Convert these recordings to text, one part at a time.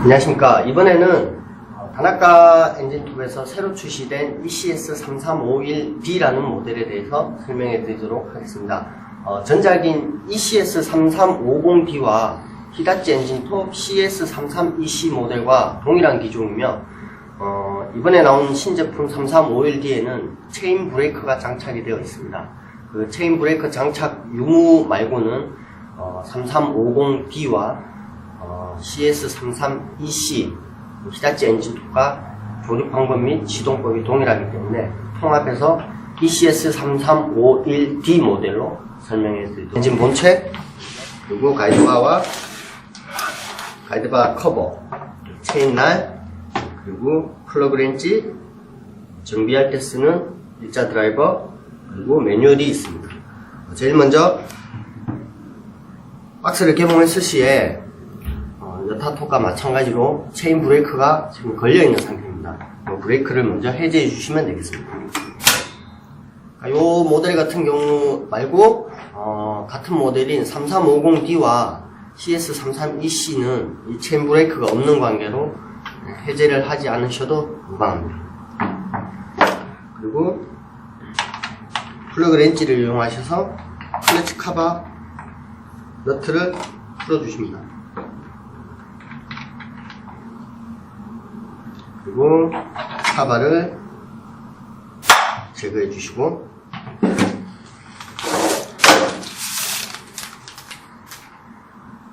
안녕하십니까. 이번에는 어, 다나카 엔진투브에서 새로 출시된 E ECS3351D라는 모델에 대해서 설명해 드리도록 하겠습니다. 어, 전작인 E ECS3350D와 히다치 엔진톱 CS33EC 모델과 동일한 기종이며 어, 이번에 나온 신제품 3351D에는 체인 브레이커가 장착이 되어 있습니다. 그 체인 브레이커 장착 유무 말고는 어, 3350D와 어, CS33EC 히다치 엔진2가 조립 방법 및 시동법이 동일하기 때문에 통합해서 E ECS3351D 모델로 설명해 드리도록 엔진 본체 그리고 가이드바와 가이드바 커버 체인날 그리고 플러그 렌치 정비할 때 쓰는 일자 드라이버 그리고 매뉴얼이 있습니다. 제일 먼저 박스를 개봉했을 시에 타톡과 마찬가지로 체인 브레이크가 지금 걸려있는 상태입니다. 어, 브레이크를 먼저 해제해 주시면 되겠습니다. 이 모델 같은 경우 말고 어, 같은 모델인 3350D와 CS33EC는 이 체인 브레이크가 없는 관계로 해제를 하지 않으셔도 무방합니다. 그리고 플러그 렌치를 이용하셔서 클러치 카바 너트를 풀어주십니다. 그리고 카바를 제거해 주시고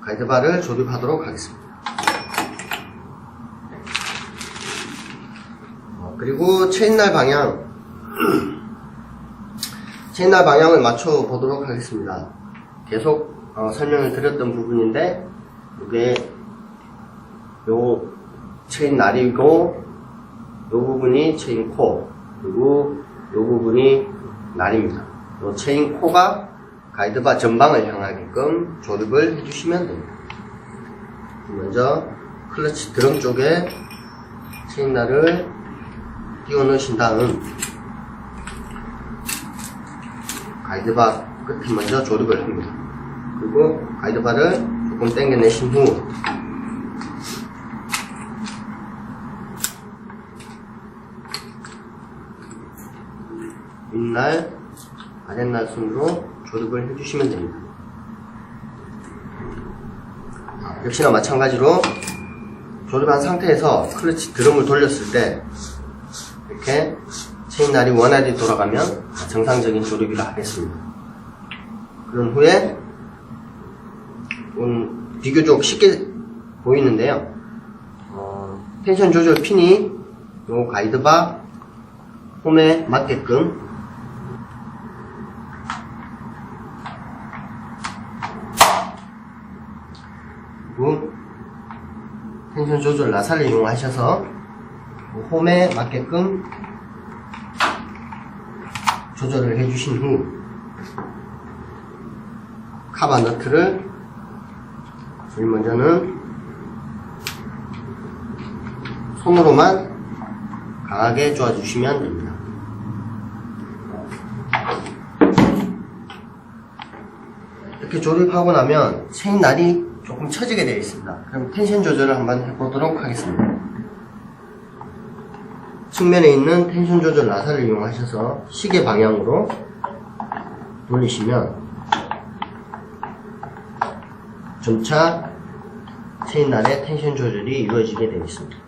가이드바를 조립하도록 하겠습니다. 어, 그리고 체인날 방향 체인날 방향을 맞춰 보도록 하겠습니다. 계속 어, 설명을 드렸던 부분인데 이게 요 체인 날이고 요 부분이 체인 코 그리고 요 부분이 날입니다. 요 체인 코가 가이드바 전방을 향하게끔 조립을 해주시면 됩니다. 먼저 클러치 드럼 쪽에 체인 날을 띄워 넣으신 다음 가이드바 끝에 먼저 조립을 합니다. 그리고 가이드바를 조금 당겨내신 후 윗날, 아랫날 순으로 조립을 해주시면 됩니다. 역시나 마찬가지로 조립한 상태에서 클러치 드럼을 돌렸을 때 이렇게 체인날이 원활히 돌아가면 정상적인 조립이라 하겠습니다. 그런 후에 음, 비교적 쉽게 보이는데요. 어, 텐션 조절 핀이 요 가이드바 홈에 맞게끔 그리고 텐션 조절 나사를 이용하셔서 홈에 맞게끔 조절을 해주신 후 카바 너트를 제일 먼저는 손으로만 강하게 조아주시면 됩니다. 이렇게 조립하고 나면 체인 날이 조금 처지게 되어 있습니다. 그럼 텐션 조절을 한번 해보도록 하겠습니다. 측면에 있는 텐션 조절 나사를 이용하셔서 시계 방향으로 돌리시면 점차 체인날의 텐션 조절이 이루어지게 되어 있습니다.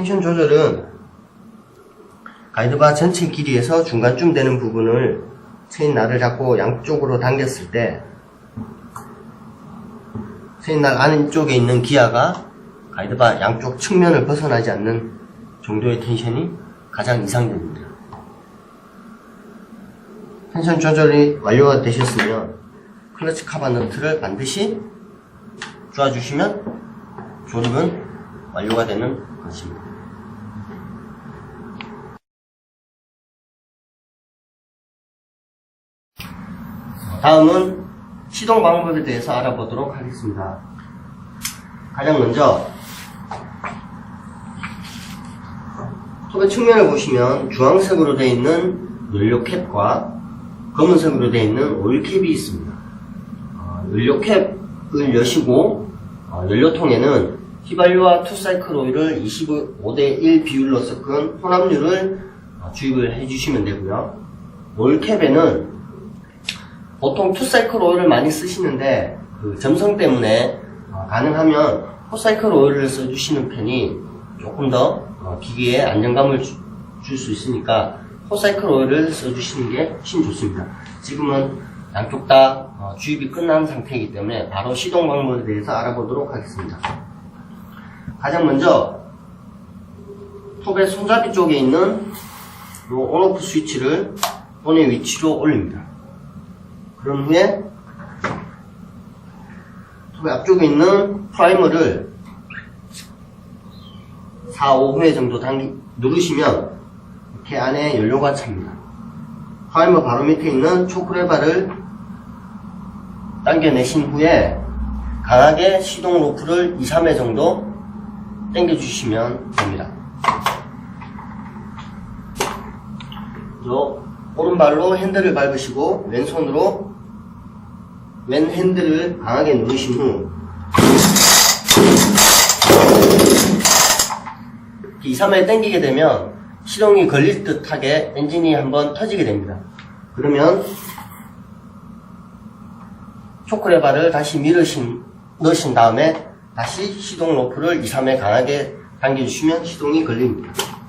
텐션 조절은 가이드바 전체 길이에서 중간쯤 되는 부분을 체인 날을 잡고 양쪽으로 당겼을 때 체인 날 안쪽에 있는 기아가 가이드바 양쪽 측면을 벗어나지 않는 정도의 텐션이 가장 이상됩니다. 텐션 조절이 완료가 되셨으면 클러치 카바 너트를 반드시 쪼아주시면 조립은 완료가 되는 것입니다. 다음은 시동 방법에 대해서 알아보도록 하겠습니다. 가장 먼저 톱의 측면을 보시면 주황색으로 되어 있는 연료 캡과 검은색으로 되어 있는 오일 캡이 있습니다. 어, 연료 캡을 여시고 어, 연료통에는 휘발유와 투사이클 오일을 25대 1 비율로 섞은 혼합류를 어, 주입을 해주시면 되고요. 오일 캡에는 보통 투사이클 오일을 많이 쓰시는데 그 점성 때문에 어, 가능하면 포사이클 오일을 써주시는 편이 조금 더 어, 기계에 안정감을 줄 수 있으니까 포사이클 오일을 써주시는 게 훨씬 좋습니다. 지금은 양쪽 다 어, 주입이 끝난 상태이기 때문에 바로 시동 방법에 대해서 알아보도록 하겠습니다. 가장 먼저 톱의 손잡이 쪽에 있는 이 온오프 스위치를 온의 위치로 올립니다. 그런 후에 톱의 앞쪽에 있는 프라이머를 4, 5회 정도 당기, 누르시면 이렇게 안에 연료가 찹니다. 프라이머 바로 밑에 있는 초크레바를 당겨내신 후에 강하게 시동 로프를 2, 3회 정도 당겨주시면 됩니다. 요 오른발로 핸들을 밟으시고 왼손으로 왼 핸들을 강하게 누르신 후 2, 3회 당기게 되면 시동이 걸릴 듯하게 엔진이 한번 터지게 됩니다. 그러면 초크레바를 다시 밀으신, 넣으신 다음에 다시 시동 로프를 2, 3회 강하게 당겨주시면 시동이 걸립니다.